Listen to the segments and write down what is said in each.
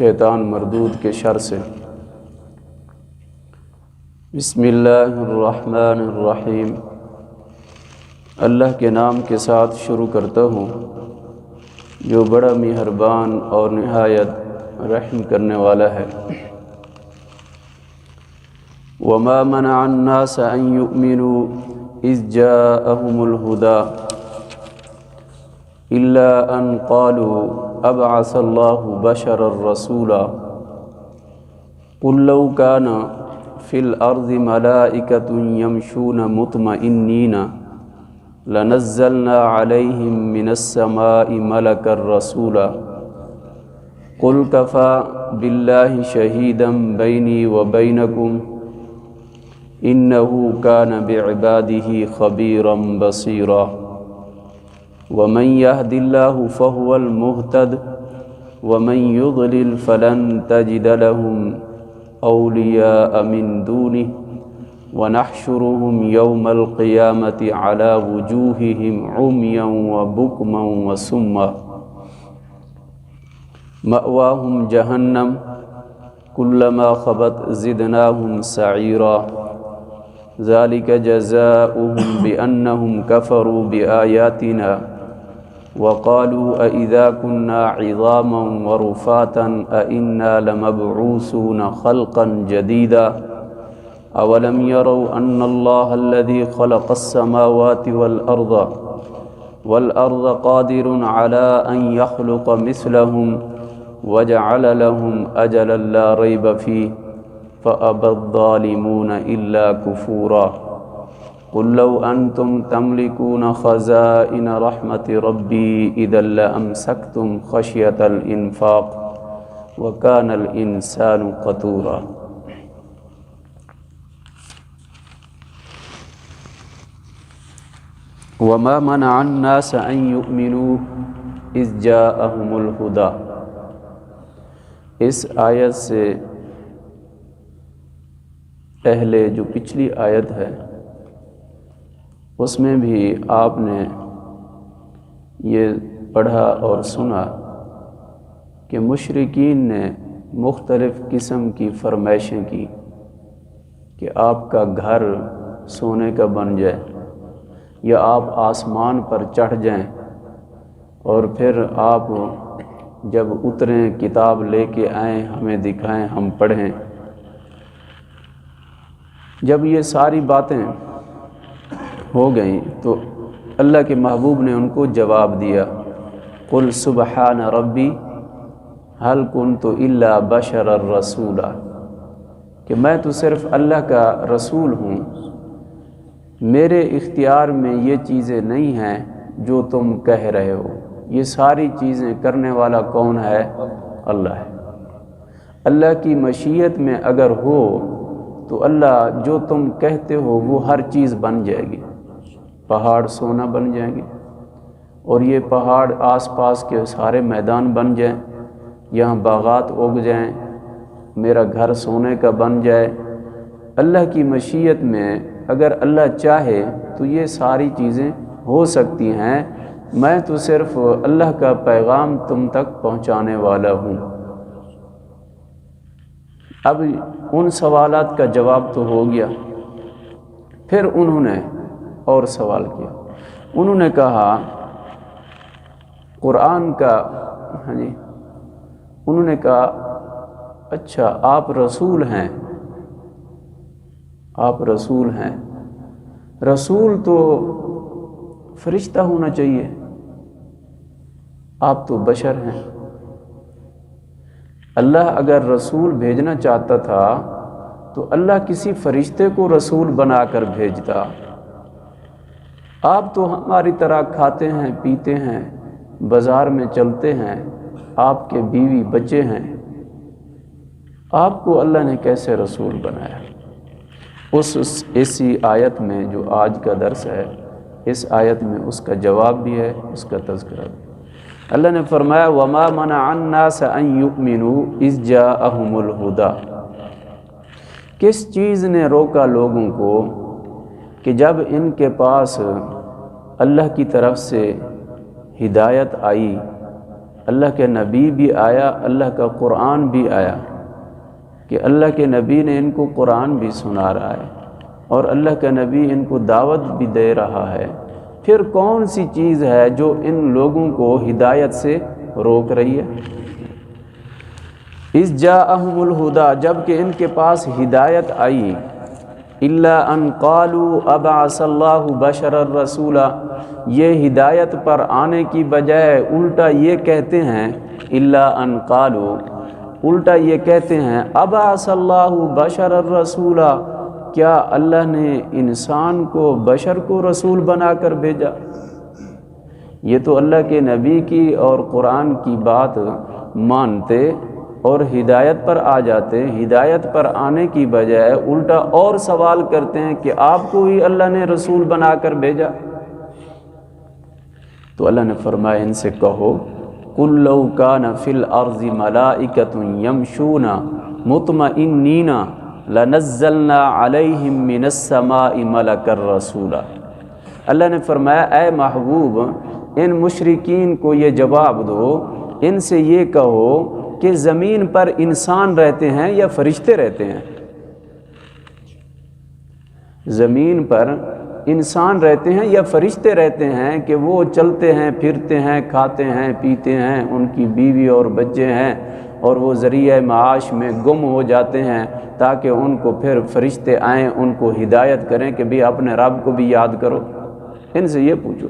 شیطان مردود کے شر سے۔ بسم اللہ الرحمن الرحیم۔ اللہ کے نام کے ساتھ شروع کرتا ہوں۔ جو بڑا مہربان اور نہایت رحم کرنے والا ہے۔ وما منع الناس ان يؤمنوا اذ جاءهم الهدى الا ان قالوا أبعث الله بشرا رسولا. قل لو كان في الأرض ملائكة يمشون مطمئنين لنزلنا عليهم من السماء ملكا رسولا. قل كفى بالله شهيدا بيني وبينكم إنه كان بعباده خبيرا بصيرا. ومن يهد الله فهو المهتد ومن يضلل فلن تجد لهم أولياء من دونه ونحشرهم يوم القيامة على وجوههم عميا وبكما وسما. مأواهم جهنم كلما خبت زدناهم سعيرا. ذلك جزاؤهم بأنهم كفروا بآياتنا. وقالوا أئذا كنا عظاما ورفاتا أئنا لمبعوثون خلقا جديدا أولم يروا أن الله الذي خلق السماوات والأرض والأرض قادر على أن يخلق مثلهم وجعل لهم أجلا لا ريب فيه فأبى الظالمون إلا كفورا قل لو أنتم تملكون خزائن رحمة ربي إذا لأمسكتم خشية الإنفاق وكان الإنسان قتورا. وما منع الناس أن يؤمنوا إذ جاءهم الهدى. اس آیت سے پہلے جو پچھلی آیت ہے اس میں بھی آپ نے یہ پڑھا اور سنا کہ مشرقین نے مختلف قسم کی فرمائشیں کی کہ آپ کا گھر سونے کا بن جائے یا آپ آسمان پر چڑھ جائیں اور پھر آپ جب اتریں، کتاب لے کے آئیں، ہمیں دکھائیں، ہم پڑھیں۔ جب یہ ساری باتیں ہو گئیں تو اللہ کے محبوب نے ان کو جواب دیا، قل سبحان ربی حل کن تو اللہ بشر الرسول کہ میں تو صرف اللہ کا رسول ہوں، میرے اختیار میں یہ چیزیں نہیں ہیں جو تم کہہ رہے ہو۔ یہ ساری چیزیں کرنے والا کون ہے؟ اللہ ہے۔ اللہ کی مشیت میں اگر ہو تو اللہ جو تم کہتے ہو وہ ہر چیز بن جائے گی۔ پہاڑ سونا بن جائیں گے اور یہ پہاڑ آس پاس کے سارے میدان بن جائیں، یہاں باغات اگ جائیں، میرا گھر سونے کا بن جائے۔ اللہ کی مشیت میں اگر اللہ چاہے تو یہ ساری چیزیں ہو سکتی ہیں۔ میں تو صرف اللہ کا پیغام تم تک پہنچانے والا ہوں۔ اب ان سوالات کا جواب تو ہو گیا۔ پھر انہوں نے اور سوال کیا۔ انہوں نے کہا، قرآن کا ہاں جی انہوں نے کہا اچھا آپ رسول ہیں۔ آپ رسول ہیں۔ رسول تو فرشتہ ہونا چاہیے۔ آپ تو بشر ہیں۔ اللہ اگر رسول بھیجنا چاہتا تھا، تو اللہ کسی فرشتے کو رسول بنا کر بھیجتا۔ آپ تو ہماری طرح کھاتے ہیں، پیتے ہیں، بازار میں چلتے ہیں، آپ کے بیوی بچے ہیں۔ آپ کو اللہ نے کیسے رسول بنایا؟ اس ایسی آیت میں جو آج کا درس ہے، اس آیت میں اس کا جواب بھی ہے، اس کا تذکرہ بھی۔ اللہ نے فرمایا، وما منع الناس ان يؤمنوا اذ جاءهم الهدى۔ کس چیز نے روکا لوگوں کو؟ کہ جب ان کے پاس اللہ کی طرف سے ہدایت آئی، اللہ کے نبی بھی آیا، اللہ کا قرآن بھی آیا کہ اللہ کے نبی نے ان کو قرآن بھی سنا رہا ہے اور اللہ کا نبی ان کو دعوت بھی دے رہا ہے۔ پھر کون سی چیز ہے جو ان لوگوں کو ہدایت سے روک رہی ہے؟ اس جا احم الہدا، جبکہ ان کے پاس ہدایت آئی اللہ ان قالو ابا صلی اللہ بشر الرسول یہ ہدایت پر آنے کی بجائے الٹا یہ کہتے ہیں اللہ ان قالو الٹا یہ کہتے ہیں ابا صلی اللہ بشر الرسول کیا اللہ نے انسان کو بشر کو رسول بنا کر بھیجا؟ یہ تو اللہ کے نبی کی اور قرآن کی بات مانتے۔ اور ہدایت پر آ جاتے ہدایت پر آنے کی بجائے الٹا اور سوال کرتے ہیں کہ آپ کو ہی اللہ نے رسول بنا کر بھیجا۔ تو اللہ نے فرمایا، ان سے کہو کلو کا نفل عرضی ملائکت یمشون مطمئنین لنزلنا علیہم من السماء ملک الرسول اللہ نے فرمایا، اے محبوب، ان مشرقین کو یہ جواب دو، ان سے یہ کہو کہ زمین پر انسان رہتے ہیں یا فرشتے رہتے ہیں؟ زمین پر انسان رہتے ہیں یا فرشتے رہتے ہیں کہ وہ چلتے ہیں، پھرتے ہیں، کھاتے ہیں، پیتے ہیں، ان کی بیوی اور بچے ہیں اور وہ ذریعہ معاش میں گم ہو جاتے ہیں تاکہ ان کو پھر فرشتے آئیں، ان کو ہدایت کریں کہ بھی اپنے رب کو بھی یاد کرو۔ ان سے یہ پوچھو،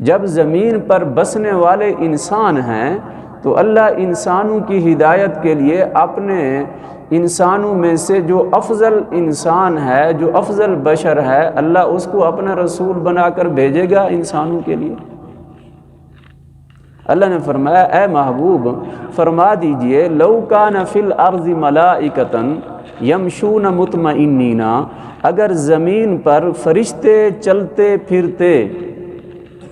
جب زمین پر بسنے والے انسان ہیں تو اللہ انسانوں کی ہدایت کے لیے اپنے انسانوں میں سے جو افضل انسان ہے، جو افضل بشر ہے، اللہ اس کو اپنا رسول بنا کر بھیجے گا انسانوں کے لیے۔ اللہ نے فرمایا، اے محبوب، فرما دیجیے، لو کا نفل عرض ملائکتن یمشون مطمئنینا اگر زمین پر فرشتے چلتے پھرتے،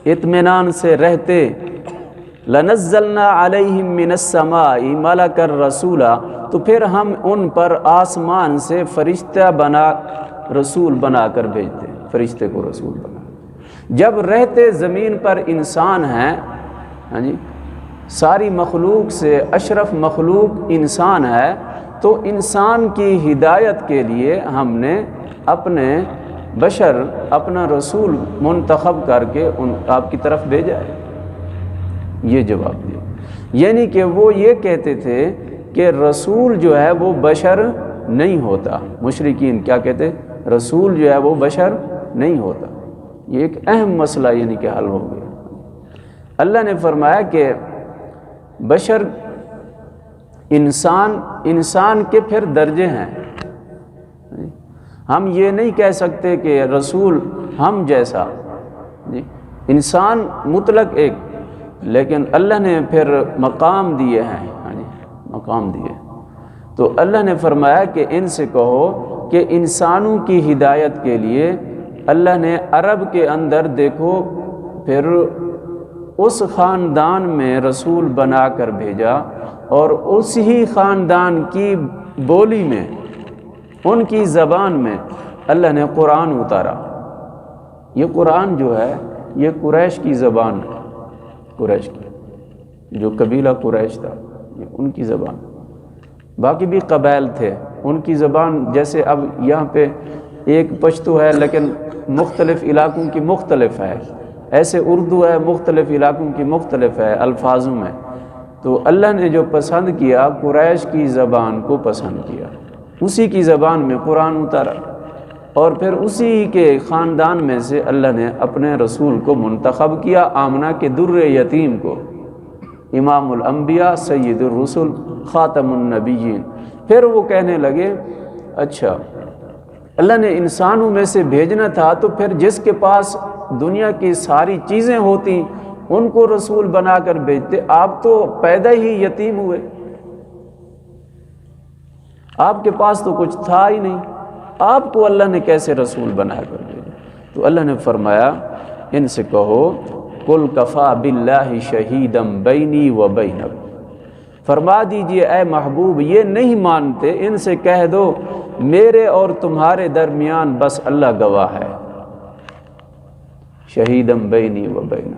اطمینان سے رہتے لنزلنا علیہم من السماء ملک الرسولہ تو پھر ہم ان پر آسمان سے فرشتہ بنا، رسول بنا کر بھیجتے فرشتے کو رسول بنا۔ جب رہتے زمین پر انسان ہیں ہاں جی ساری مخلوق سے اشرف مخلوق انسان ہے، تو انسان کی ہدایت کے لیے ہم نے اپنے بشر، اپنا رسول منتخب کر کے ان آپ کی طرف بھیجا ہے۔ یہ جواب دیا۔ یعنی کہ وہ یہ کہتے تھے کہ رسول جو ہے وہ بشر نہیں ہوتا۔ مشرقین کیا کہتے؟ رسول جو ہے وہ بشر نہیں ہوتا۔ یہ ایک اہم مسئلہ یعنی کہ حل ہو گیا۔ اللہ نے فرمایا کہ بشر انسان انسان کے پھر درجے ہیں۔ ہم یہ نہیں کہہ سکتے کہ رسول ہم جیسا۔ جی انسان مطلق ایک۔ لیکن اللہ نے پھر مقام دیے ہیں ہاں جی مقام دیے۔ تو اللہ نے فرمایا کہ ان سے کہو کہ انسانوں کی ہدایت کے لیے اللہ نے عرب کے اندر دیکھو، پھر اس خاندان میں رسول بنا کر بھیجا اور اس ہی خاندان کی بولی میں، ان کی زبان میں اللہ نے قرآن اتارا۔ یہ قرآن جو ہے، یہ قریش کی زبان ہے۔ قریش کی۔ جو قبیلہ قریش تھا، یہ ان کی زبان۔ باقی بھی قبائل تھے، ان کی زبان جیسے اب یہاں پہ ایک پشتو ہے، لیکن مختلف علاقوں کی مختلف ہے۔ ایسے اردو ہے، مختلف علاقوں کی مختلف ہے، الفاظوں میں۔ تو اللہ نے جو پسند کیا، قریش کی زبان کو پسند کیا۔ اسی کی زبان میں قرآن اتارا۔ اور پھر اسی کے خاندان میں سے اللہ نے اپنے رسول کو منتخب کیا، آمنہ کے در یتیم کو۔ امام الانبیاء، سید الرسول خاتم النبیین۔ پھر وہ کہنے لگے اچھا اللہ نے انسانوں میں سے بھیجنا تھا تو پھر جس کے پاس دنیا کی ساری چیزیں ہوتی ان کو رسول بنا کر بھیجتے، آپ تو پیدا ہی یتیم ہوئے۔ آپ کے پاس تو کچھ تھا ہی نہیں۔ آپ کو اللہ نے کیسے رسول بنا کر بھیجا تو اللہ نے فرمایا، ان سے کہو کل کفا بلّہ شہیدم بینی و بینک فرما دیجیے، اے محبوب، یہ نہیں مانتے، ان سے کہہ دو، میرے اور تمہارے درمیان بس اللہ گواہ ہے۔ شہیدم بینی و بین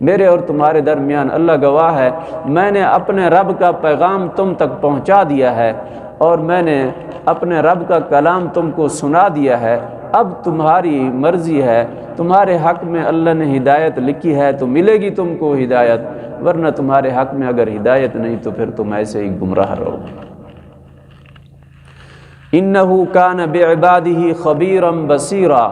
میرے اور تمہارے درمیان اللہ گواہ ہے، میں نے اپنے رب کا پیغام تم تک پہنچا دیا ہے۔ اور میں نے اپنے رب کا کلام تم کو سنا دیا ہے۔ اب تمہاری مرضی ہے۔ تمہارے حق میں اللہ نے ہدایت لکھی ہے۔ تو ملے گی تم کو ہدایت۔ ورنہ تمہارے حق میں اگر ہدایت نہیں تو پھر تم ایسے ہی گمراہ رہو۔ انہو کان بعبادہ خبیرم بصیرا۔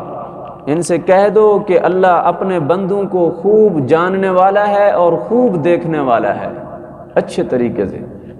ان سے کہہ دو کہ اللہ اپنے بندوں کو خوب جاننے والا ہے اور خوب دیکھنے والا ہے۔ اچھے طریقے سے۔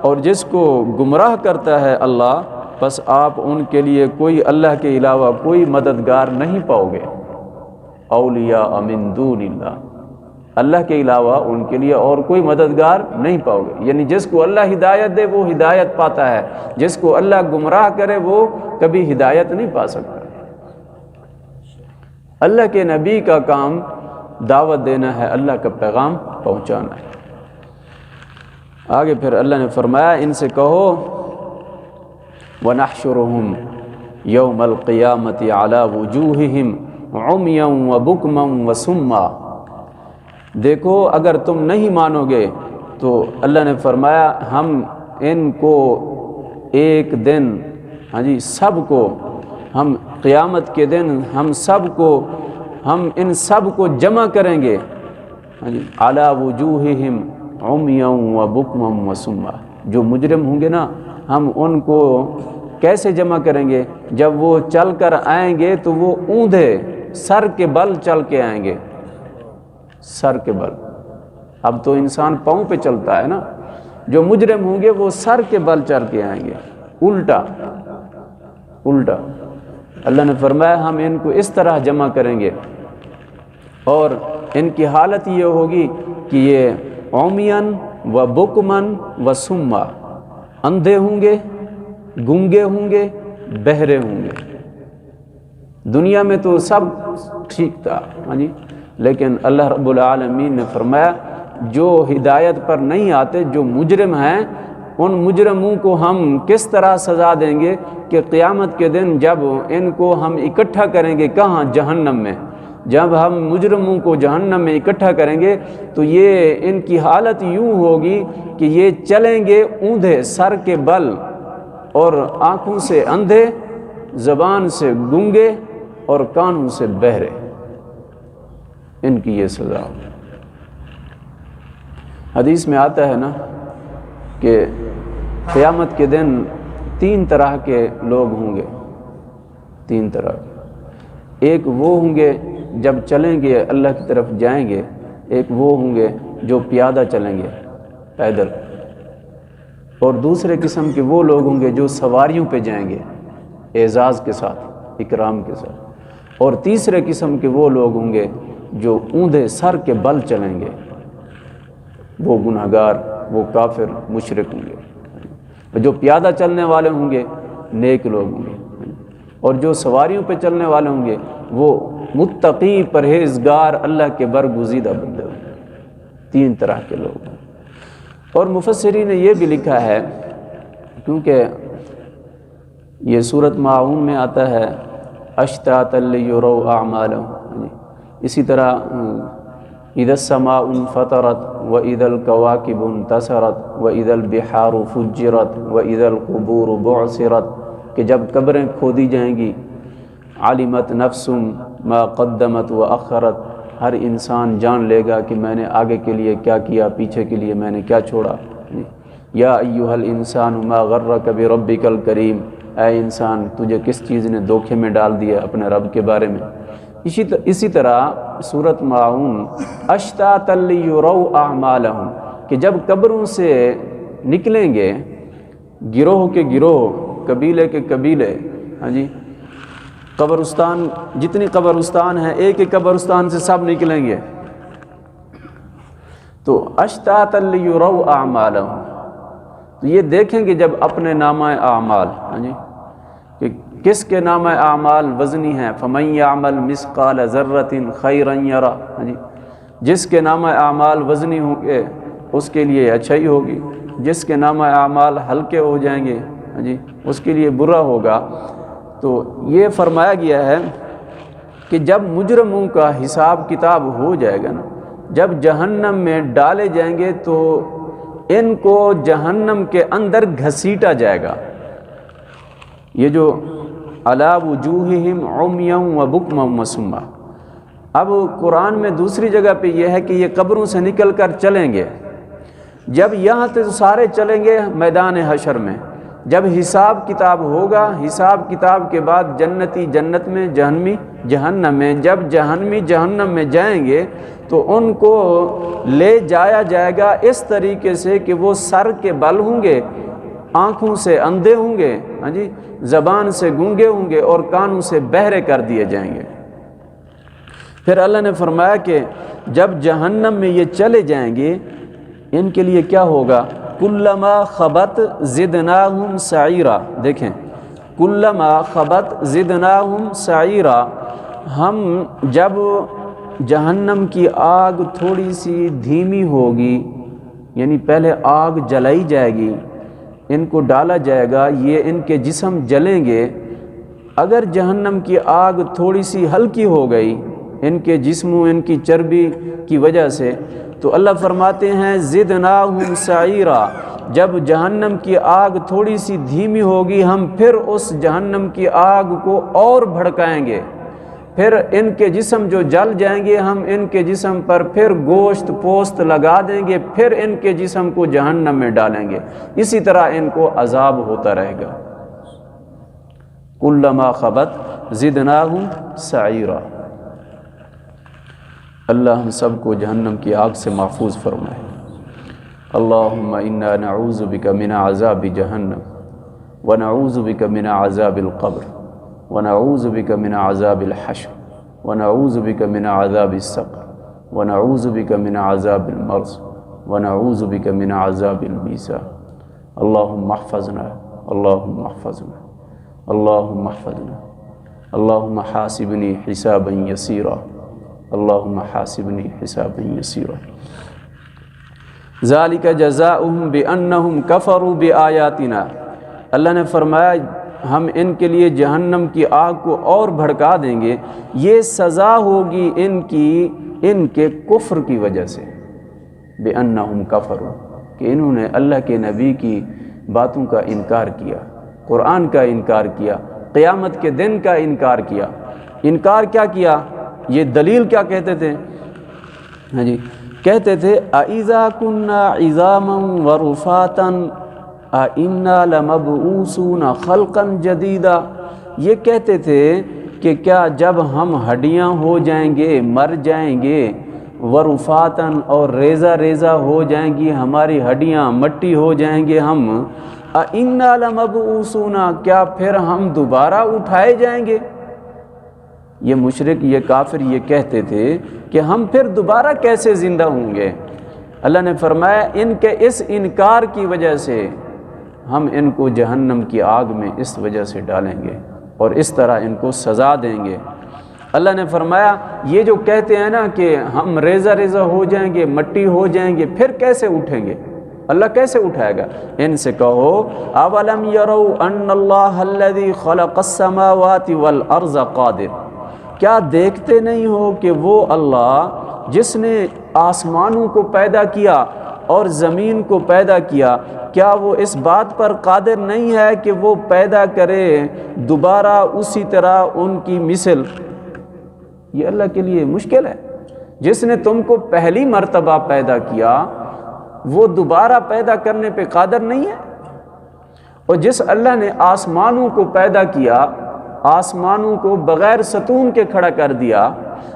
اور جس کو اور جس کو گمراہ کرتا ہے اللہ، بس آپ ان کے لیے کوئی اللہ کے علاوہ کوئی مددگار نہیں پاؤ گے۔ اولیاء امن دون اللہ۔ اللہ کے علاوہ ان کے لیے اور کوئی مددگار نہیں پاؤ گے۔ یعنی جس کو اللہ ہدایت دے، وہ ہدایت پاتا ہے۔ جس کو اللہ گمراہ کرے، وہ کبھی ہدایت نہیں پا سکتا۔ اللہ کے نبی کا کام دعوت دینا ہے، اللہ کا پیغام پہنچانا ہے۔ آگے پھر اللہ نے فرمایا، ان سے کہو، وَنَحْشُرُهُمْ يَوْمَ الْقِيَامَةِ عَلَى وُجُوهِهِمْ عُمْيًا وَبُكْمًا وَسُمًّا۔ دیکھو، اگر تم نہیں مانو گے تو اللہ نے فرمایا، ہم ان کو ایک دن ہاں جی سب کو، ہم قیامت کے دن ہم سب کو، ہم ان سب کو جمع کریں گے۔ ہاں جی اعلیٰ وجوہہم عمیاں و بکمم و سما جو مجرم ہوں گے نا، ہم ان کو کیسے جمع کریں گے؟ جب وہ چل کر آئیں گے تو وہ اوندھے، سر کے بل چل کے آئیں گے۔ سر کے بل۔ اب تو انسان پاؤں پہ چلتا ہے نا۔ جو مجرم ہوں گے، وہ سر کے بل چل کے آئیں گے۔ الٹا۔ الٹا۔ اللہ نے فرمایا، ہم ان کو اس طرح جمع کریں گے۔ اور ان کی حالت یہ ہوگی کہ یہ اومین و بکمن و سما۔ اندھے ہوں گے گونگے ہوں گے، بہرے ہوں گے۔ دنیا میں تو سب ٹھیک تھا ہاں جی۔ لیکن اللہ رب العالمین نے فرمایا، جو ہدایت پر نہیں آتے، جو مجرم ہیں، ان مجرموں کو ہم کس طرح سزا دیں گے کہ قیامت کے دن جب ان کو ہم اکٹھا کریں گے کہاں؟ جہنم میں۔ جب ہم مجرموں کو جہنم میں اکٹھا کریں گے تو یہ ان کی حالت یوں ہوگی کہ یہ چلیں گے اوندھے سر کے بل اور آنکھوں سے اندھے، زبان سے گنگے اور کانوں سے بہرے۔ ان کی یہ سزا۔ حدیث میں آتا ہے نا کہ قیامت کے دن تین طرح کے لوگ ہوں گے۔ تین طرح۔ ایک وہ ہوں گے جب چلیں گے، اللہ کی طرف جائیں گے، ایک وہ ہوں گے جو پیادہ چلیں گے، پیدل۔ اور دوسرے قسم کے وہ لوگ ہوں گے جو سواریوں پہ جائیں گے، اعزاز کے ساتھ، اکرام کے ساتھ۔ اور تیسرے قسم کے وہ لوگ ہوں گے جو اوندھے سر کے بل چلیں گے۔ وہ گناہ گار وہ کافر، مشرق ہوں گے۔ جو پیادہ چلنے والے ہوں گے، نیک لوگ ہوں گے۔ اور جو سواریوں پہ چلنے والے ہوں گے، وہ متقی پرہیزگار اللہ کے برگزیدہ بندے ہوں۔ تین طرح کے لوگ۔ اور مفسری نے یہ بھی لکھا ہے، کیونکہ یہ صورت معاون میں آتا ہے اشتاط یورو اعمال یعنی اسی طرح عید السماء فطرت و عید القواقب تصرت و عید البحار فجرت و عید القبور بعصرت کہ جب قبریں کھودی جائیں گی عالمت نفسم ما قدمت و اخرت ہر انسان جان لے گا کہ میں نے آگے کے لیے کیا کیا، پیچھے کے لیے میں نے کیا چھوڑا۔ یا ایوہ الانسان ما غرک بربک الکریم اے انسان، تجھے کس چیز نے دھوکے میں ڈال دیا اپنے رب کے بارے میں؟ اسی اسی طرح صورت معاون اشتا تلیورو اعمالہم کہ جب قبروں سے نکلیں گے، گروہ کے گروہ، قبیلے کے قبیلے ہاں جی قبرستان، جتنی قبرستان ہیں، ایک ایک قبرستان سے سب نکلیں گے۔ تو اشتاط الرو اعمال تو یہ دیکھیں گے جب اپنے نامہ اعمال ہاں جی کہ کس کے نامہ اعمال وزنی ہیں؟ فمن عمل مسقال ذرت خیر یرا ہاں جی جس کے نامہ اعمال وزنی ہوں گے، اس کے لیے اچھائی ہوگی۔ جس کے نامہ اعمال ہلکے ہو جائیں گے ہاں جی اس کے لیے برا ہوگا۔ تو یہ فرمایا گیا ہے کہ جب مجرموں کا حساب کتاب ہو جائے گا نا، جب جہنم میں ڈالے جائیں گے تو ان کو جہنم کے اندر گھسیٹا جائے گا۔ یہ جو علا وجوہہم عمیم و بکم و مسمہ اب قرآن میں دوسری جگہ پہ یہ ہے کہ یہ قبروں سے نکل کر چلیں گے۔ جب یہاں تو سارے چلیں گے میدان حشر میں۔ جب حساب کتاب ہوگا، حساب کتاب کے بعد جنتی جنت میں، جہنمی جہنم میں۔ جب جہنمی جہنم میں جائیں گے تو ان کو لے جایا جائے گا اس طریقے سے کہ وہ سر کے بل ہوں گے، آنکھوں سے اندھے ہوں گے ہاں جی زبان سے گونگے ہوں گے اور کانوں سے بہرے کر دیے جائیں گے۔ پھر اللہ نے فرمایا کہ جب جہنم میں یہ چلے جائیں گے، ان کے لیے کیا ہوگا؟ کلما خبت زدناہم سعیرہ دیکھیں، کلما خبت زدناہم سعیرہ ہم جب جہنم کی آگ تھوڑی سی دھیمی ہوگی یعنی پہلے آگ جلائی جائے گی، ان کو ڈالا جائے گا، یہ ان کے جسم جلیں گے۔ اگر جہنم کی آگ تھوڑی سی ہلکی ہو گئی ان کے جسموں ان کی چربی کی وجہ سے۔ تو اللہ فرماتے ہیں ضد ناہم سعیرہ جب جہنم کی آگ تھوڑی سی دھیمی ہوگی، ہم پھر اس جہنم کی آگ کو اور بھڑکائیں گے۔ پھر ان کے جسم جو جل جائیں گے، ہم ان کے جسم پر پھر گوشت پوست لگا دیں گے، پھر ان کے جسم کو جہنم میں ڈالیں گے۔ اسی طرح ان کو عذاب ہوتا رہے گا۔ کلما خبت زدناہم سعیرہ اللہ ہم سب کو جہنم کی آگ سے محفوظ فرمائے۔ اللہم انا نعوذ بک من عذاب جہنم، ونعوذ بک من عذاب القبر، ونعوذ بک من عذاب الحشر، ونعوذ بک من عذاب السقر، ونعوذ بک من عذاب المرض، ونعوذ بک من عذاب المیسا اللہم احفظنا اللہم احفظنا اللہم احفظنا، اللہم حاسبنی حسابا یسیرا۔ اللہم حاسبنی حسابا یسیرا. ذالک جزاؤہم بانہم کفروا بآیاتنا. اللہ نے فرمایا، ہم ان کے لیے جہنم کی آگ کو اور بھڑکا دیں گے، یہ سزا ہوگی ان کی، ان کے کفر کی وجہ سے. بے انہم کہ انہوں نے اللہ کے نبی کی باتوں کا انکار کیا، قرآن کا انکار کیا، قیامت کے دن کا انکار کیا. انکار کیا کیا؟ یہ دلیل کیا کہتے تھے؟ ہاں جی کہتے تھے اَإِذَا كُنَّا عِظَامًا وَرُفَاتًا اِنَّا لَمَبْعُوثُونَ خَلْقًا جَدِيدًا یہ کہتے تھے کہ کیا جب ہم ہڈیاں ہو جائیں گے، مر جائیں گے ورفاتن اور ریزہ ریزہ ہو جائیں گی، ہماری ہڈیاں مٹی ہو جائیں گے ہم اِنَّا لَمَبْعُوثُونَ، کیا پھر ہم دوبارہ اٹھائے جائیں گے؟ یہ مشرق، یہ کافر یہ کہتے تھے کہ ہم پھر دوبارہ کیسے زندہ ہوں گے؟ اللہ نے فرمایا، ان کے اس انکار کی وجہ سے ہم ان کو جہنم کی آگ میں اس وجہ سے ڈالیں گے اور اس طرح ان کو سزا دیں گے۔ اللہ نے فرمایا، یہ جو کہتے ہیں نا کہ ہم ریزہ ریزہ ہو جائیں گے، مٹی ہو جائیں گے، پھر کیسے اٹھیں گے؟ اللہ کیسے اٹھائے گا؟ ان سے کہو، اولم یرو ان اللہ الذی خلق السماوات والارض قادر۔ کیا دیکھتے نہیں ہو کہ وہ اللہ جس نے آسمانوں کو پیدا کیا اور زمین کو پیدا کیا کیا وہ اس بات پر قادر نہیں ہے کہ وہ پیدا کرے دوبارہ اسی طرح ان کی مثل؟ یہ اللہ کے لیے مشکل ہے۔ جس نے تم کو پہلی مرتبہ پیدا کیا، وہ دوبارہ پیدا کرنے پہ قادر نہیں ہے؟ اور جس اللہ نے آسمانوں کو پیدا کیا آسمانوں کو بغیر ستون کے کھڑا کر دیا،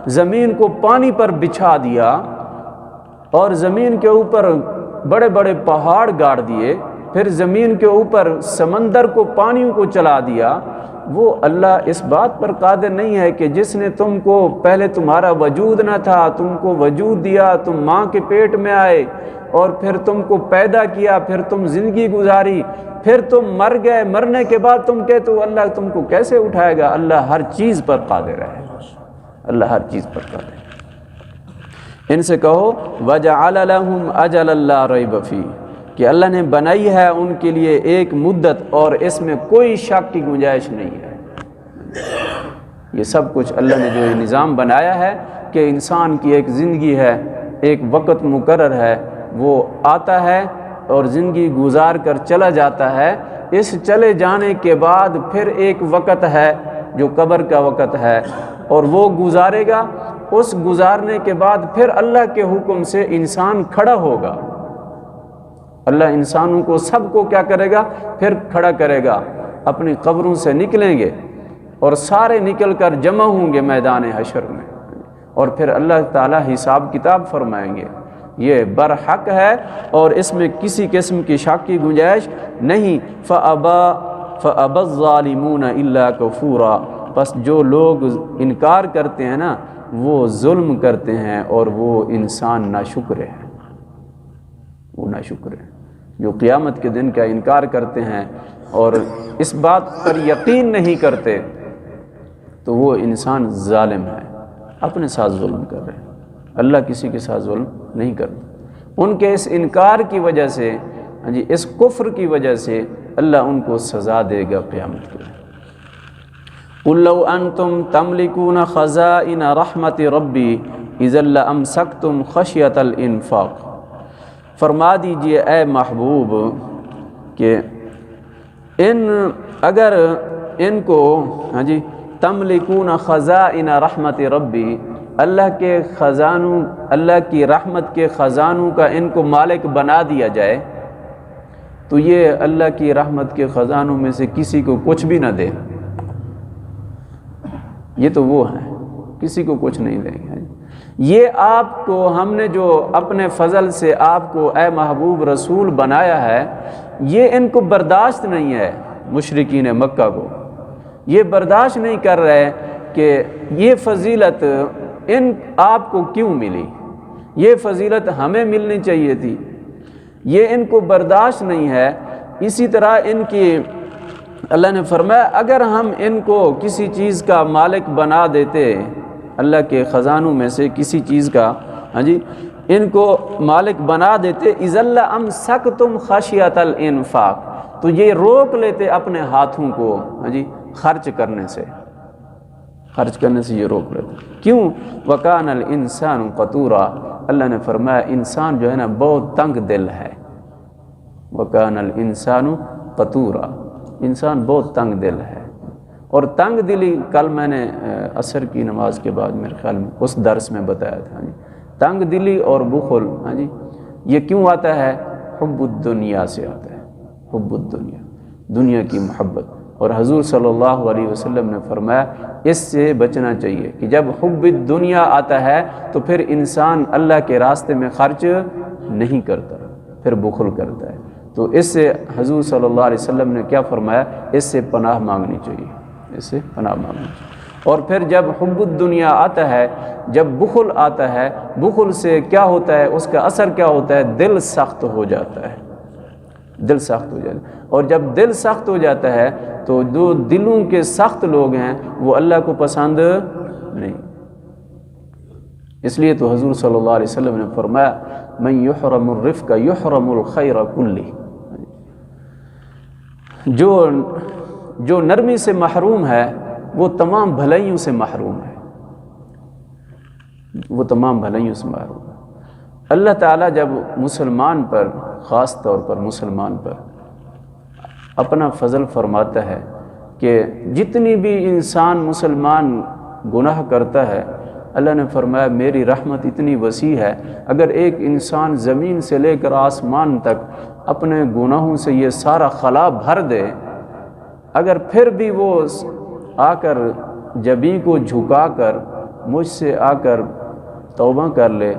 زمین کو پانی پر بچھا دیا اور زمین کے اوپر بڑے بڑے پہاڑ گاڑ دیے، پھر زمین کے اوپر سمندر کو پانیوں کو چلا دیا۔ وہ اللہ اس بات پر قادر نہیں ہے کہ جس نے تم کو، پہلے تمہارا وجود نہ تھا، تم کو وجود دیا، تم ماں کے پیٹ میں آئے۔ اور پھر تم کو پیدا کیا، پھر تم زندگی گزاری، پھر تم مر گئے، مرنے کے بعد تم کہتے ہو، اللہ تم کو کیسے اٹھائے گا؟ اللہ ہر چیز پر قادر ہے۔ اللہ ہر چیز پر قادر ہے۔ ان سے کہو وجہ اجل اللہ رفی کہ اللہ نے بنائی ہے ان کے لیے ایک مدت اور اس میں کوئی شک کی گنجائش نہیں ہے۔ یہ سب کچھ اللہ نے جو نظام بنایا ہے کہ انسان کی ایک زندگی ہے، ایک وقت مقرر ہے۔ وہ آتا ہے اور زندگی گزار کر چلا جاتا ہے۔ اس چلے جانے کے بعد پھر ایک وقت ہے جو قبر کا وقت ہے اور وہ گزارے گا۔ اس گزارنے کے بعد پھر اللہ کے حکم سے انسان کھڑا ہوگا۔ اللہ انسانوں کو سب کو کیا کرے گا؟ پھر کھڑا کرے گا۔ اپنی قبروں سے نکلیں گے اور سارے نکل کر جمع ہوں گے میدان حشر میں۔ اور پھر اللہ تعالیٰ حساب کتاب فرمائیں گے۔ یہ برحق ہے اور اس میں کسی قسم کی شاک کی گنجائش نہیں۔ فعبا فعب ظالمون اللہ کفورا بس جو لوگ انکار کرتے ہیں نا، وہ ظلم کرتے ہیں اور وہ انسان نا شکر ہے۔ وہ نا شکر ہے۔ جو قیامت کے دن کا انکار کرتے ہیں اور اس بات پر یقین نہیں کرتے، تو وہ انسان ظالم ہے، اپنے ساتھ ظلم کر رہے ہیں۔ اللہ کسی کے ساتھ ظلم نہیں کرتا۔ ان کے اس انکار کی وجہ سے ہاں جی اس کفر کی وجہ سے اللہ ان کو سزا دے گا قیامت کے الو ان تم تملکون خزاں ان رحمت ربی عز اللہ ام سک تم خشیت الانفاق۔ فرما دیجیے اے محبوب کہ ان، اگر ان کو ہاں جی تملکون خزاں ان رحمت ربی اللہ کے خزانوں، اللہ کی رحمت کے خزانوں کا ان کو مالک بنا دیا جائے، تو یہ اللہ کی رحمت کے خزانوں میں سے کسی کو کچھ بھی نہ دے۔ یہ تو وہ ہیں، کسی کو کچھ نہیں دیں گے۔ یہ آپ کو، ہم نے جو اپنے فضل سے آپ کو اے محبوب رسول بنایا ہے، یہ ان کو برداشت نہیں ہے مشرقین مکہ کو۔ یہ برداشت نہیں کر رہے کہ یہ فضیلت ان آپ کو کیوں ملی؟ یہ فضیلت ہمیں ملنی چاہیے تھی۔ یہ ان کو برداشت نہیں ہے۔ اسی طرح ان کی اللہ نے فرمایا، اگر ہم ان کو کسی چیز کا مالک بنا دیتے، اللہ کے خزانوں میں سے کسی چیز کا ہاں جی ان کو مالک بنا دیتے از اللہ ام سک تم خشیت الانفاق تو یہ روک لیتے اپنے ہاتھوں کو ہاں جی خرچ کرنے سے۔ خرچ کرنے سے یہ روک لیتے کیوں؟ وکان الانسان قطورا اللہ نے فرمایا، انسان جو ہے نا، بہت تنگ دل ہے۔ وکان الانسان قطورا انسان بہت تنگ دل ہے۔ اور تنگ دلی، کل میں نے عصر کی نماز کے بعد میرے خیال میں اس درس میں بتایا تھا۔ ہاں جی۔ تنگ دلی اور بخل ہاں جی یہ کیوں آتا ہے؟ حب الدنیا سے آتا ہے۔ حب الدنیا۔ دنیا کی محبت۔ اور حضور صلی اللہ علیہ وسلم نے فرمایا، اس سے بچنا چاہیے کہ جب حب دنیا آتا ہے تو پھر انسان اللہ کے راستے میں خرچ نہیں کرتا، پھر بخل کرتا ہے۔ تو اس سے حضور صلی اللہ علیہ وسلم نے کیا فرمایا، اس سے پناہ مانگنی چاہیے۔ اس سے پناہ مانگنی چاہیے۔ اور پھر جب حب الدنیا آتا ہے، جب بخل آتا ہے، بخل سے کیا ہوتا ہے؟ اس کا اثر کیا ہوتا ہے؟ دل سخت ہو جاتا ہے۔ دل سخت ہو جاتا ہے۔ اور جب دل سخت ہو جاتا ہے، تو جو دلوں کے سخت لوگ ہیں، وہ اللہ کو پسند نہیں۔ اس لیے تو حضور صلی اللہ علیہ وسلم نے فرمایا میں یحرم الرف کا یحرم الخیر کلی جو جو نرمی سے محروم ہے، وہ تمام بھلائیوں سے محروم ہے۔ وہ تمام بھلائیوں سے محروم ہے۔ اللہ تعالیٰ جب مسلمان پر خاص طور پر مسلمان پر اپنا فضل فرماتا ہے کہ جتنی بھی انسان مسلمان گناہ کرتا ہے، اللہ نے فرمایا، میری رحمت اتنی وسیع ہے، اگر ایک انسان زمین سے لے کر آسمان تک اپنے گناہوں سے یہ سارا خلا بھر دے، اگر پھر بھی وہ آ کر جبی کو جھکا کر مجھ سے آ کر توبہ کر لے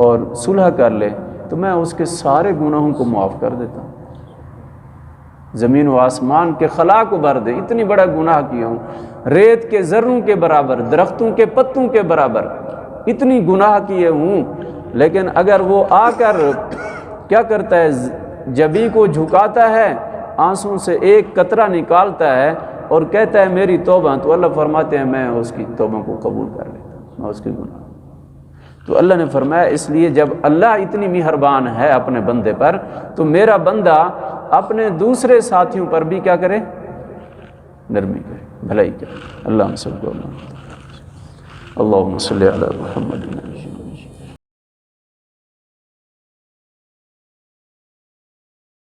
اور صلح کر لے تو میں اس کے سارے گناہوں کو معاف کر دیتا ہوں۔ زمین و آسمان کے خلا کو بھر دے اتنی بڑا گناہ کیا ہوں۔ ریت کے ذروں کے برابر، درختوں کے پتوں کے برابر اتنی گناہ کیے ہوں۔ لیکن اگر وہ آ کر کیا کرتا ہے، جبی کو جھکاتا ہے، آنسوں سے ایک قطرہ نکالتا ہے اور کہتا ہے، میری توبہ تو اللہ فرماتے ہیں، میں اس کی توبہ کو قبول کر لیتا ہوں، میں اس کی گناہ تو اللہ نے فرمایا، اس لیے جب اللہ اتنی مہربان ہے اپنے بندے پر، تو میرا بندہ اپنے دوسرے ساتھیوں پر بھی کیا کرے؟ نرمی کرے۔ بھلائی کرے۔ اللہ ہم سب کو اللہ اللہ صلی علی محمد.